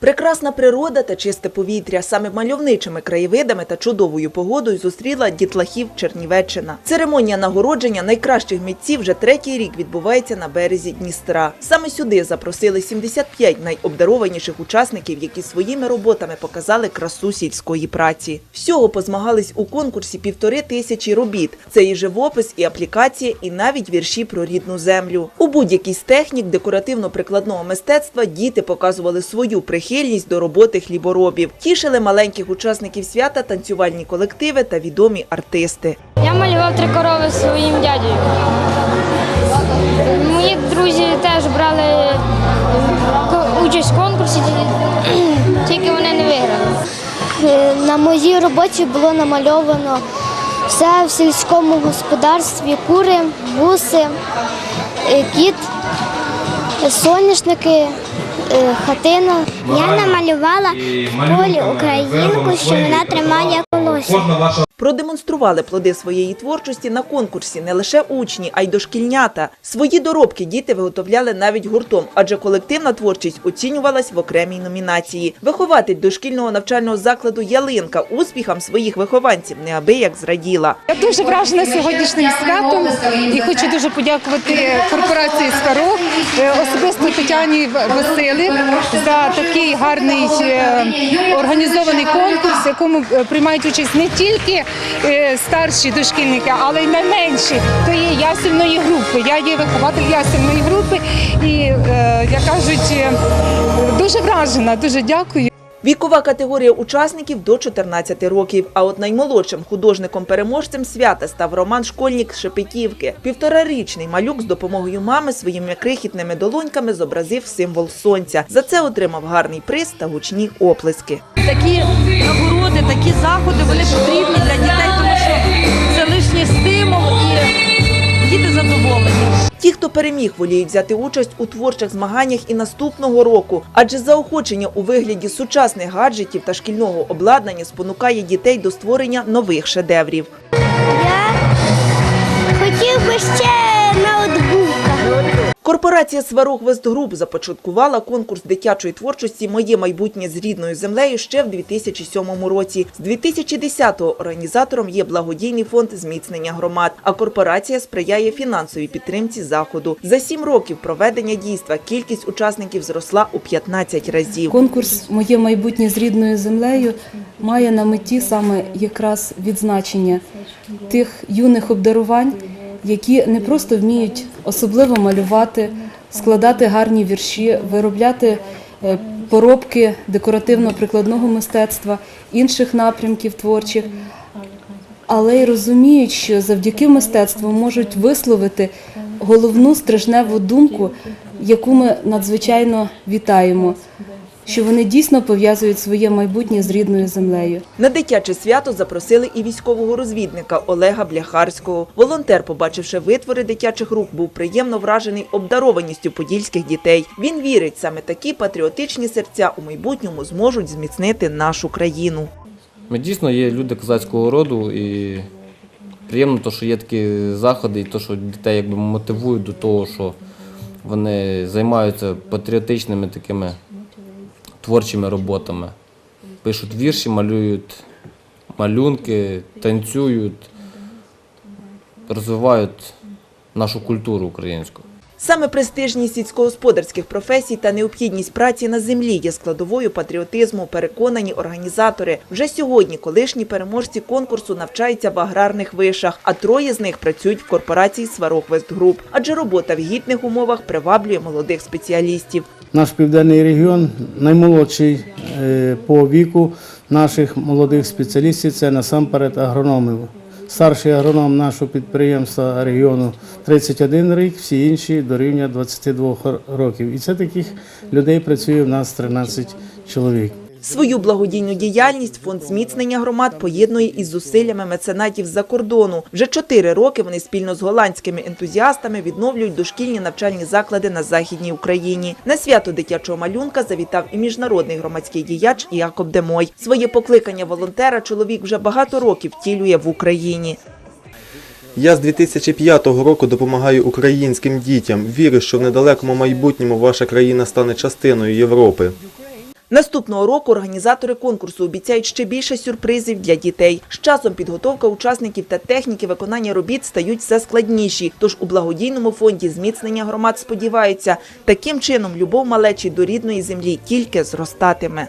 Прекрасна природа та чисте повітря саме мальовничими краєвидами та чудовою погодою зустріла дітлахів Чернівеччина. Церемонія нагородження найкращих митців вже третій рік відбувається на березі Дністра. Саме сюди запросили 75 найобдарованіших учасників, які своїми роботами показали красу сільської праці. Всього позмагались у конкурсі півтори тисячі робіт. Це і живопис, і аплікація, і навіть вірші про рідну землю. У будь-якій з технік декоративно-прикладного мистецтва діти показували свою прихильність до роботи хліборобів. Тішили маленьких учасників свята танцювальні колективи та відомі артисти. Я малював три корови своїм дядею. Мої друзі теж брали участь в конкурсі, тільки вони не виграли. Е, На моїй роботі було намальовано все в сільському господарстві: кури, гуси, е, кіт, соняшники, е, хатина. Я намалювала в полі українку, що вона тримає колосся. Продемонстрували плоди своєї творчості на конкурсі не лише учні, а й дошкільнята. Свої доробки діти виготовляли навіть гуртом, адже колективна творчість оцінювалась в окремій номінації. Вихователь дошкільного навчального закладу Ялинка успіхам своїх вихованців неабияк зраділа. Я дуже вражена сьогоднішнім святом і хочу дуже подякувати корпорації «Скаро», е, особисто Тетяні Васили за такий гарний е, організований конкурс, в якому е, приймають участь не тільки е, старші дошкільники, але й найменші. То є ясельної групи. Я є вихователь ясельної групи і, як кажуть, дуже вражена, дуже дякую. Вікова категорія учасників до 14 років. А от наймолодшим художником-переможцем свята став Роман Школьник з Шепетівки. Півторарічний малюк з допомогою мами своїми крихітними долоньками зобразив символ сонця. За це отримав гарний приз та гучні оплески. такі нагороди, такі заходи вони потрібні для дітей, тому що це лишній стимул і. Ті, хто переміг, воліють взяти участь у творчих змаганнях і наступного року, адже заохочення у вигляді сучасних гаджетів та шкільного обладнання спонукає дітей до створення нових шедеврів. Я Хотів би ще. Корпорація Сварог Вестгруп започаткувала конкурс дитячої творчості Моє майбутнє з рідною землею ще в 2007 році. З 2010-го організатором є благодійний фонд зміцнення громад. А корпорація сприяє фінансовій підтримці заходу. За сім років проведення дійства кількість учасників зросла у 15 разів. Конкурс Моє майбутнє з рідною землею має на меті саме якраз відзначення тих юних обдарувань, які не просто вміють особливо малювати, складати гарні вірші, виробляти е, поробки декоративно-прикладного мистецтва, інших напрямків творчих, але й розуміють, що завдяки мистецтву можуть висловити головну стрижневу думку, яку ми надзвичайно вітаємо, що вони дійсно пов'язують своє майбутнє з рідною землею. На дитяче свято запросили і військового розвідника Олега Бляхарського. Волонтер, побачивши витвори дитячих рук, був приємно вражений обдарованістю подільських дітей. Він вірить, саме такі патріотичні серця у майбутньому зможуть зміцнити нашу країну. Ми дійсно є люди козацького роду і приємно, то, що є такі заходи, і то, що дітей якби мотивують до того, що вони займаються патріотичними такими творчими роботами. Пишуть вірші, малюють малюнки, танцюють, розвивають нашу культуру українську. Саме престижність сільськогосподарських професій та необхідність праці на землі є складовою патріотизму, переконані організатори. Вже сьогодні колишні переможці конкурсу навчаються в аграрних вишах, а троє з них працюють в корпорації Сварог Вестгруп. Адже робота в гідних умовах приваблює молодих спеціалістів. Наш південний регіон наймолодший е, по віку наших молодих спеціалістів це насамперед агрономи. Старший агроном нашого підприємства регіону 31 рік, всі інші до рівня 22 років. І це таких людей працює в нас 13 чоловік. Свою благодійну діяльність фонд зміцнення громад поєднує із зусиллями меценатів з-за кордону. Вже чотири роки вони спільно з голландськими ентузіастами відновлюють дошкільні навчальні заклади на західній Україні. На свято дитячого малюнка завітав і міжнародний громадський діяч Якоб Демой. Своє покликання волонтера чоловік вже багато років втілює в Україні. Я з 2005 року допомагаю українським дітям. Вірю, що в недалекому майбутньому ваша країна стане частиною Європи. Наступного року організатори конкурсу обіцяють ще більше сюрпризів для дітей. З часом підготовка учасників та техніки виконання робіт стають все складніші. Тож у благодійному фонді зміцнення громад сподіваються, таким чином любов малечі до рідної землі тільки зростатиме.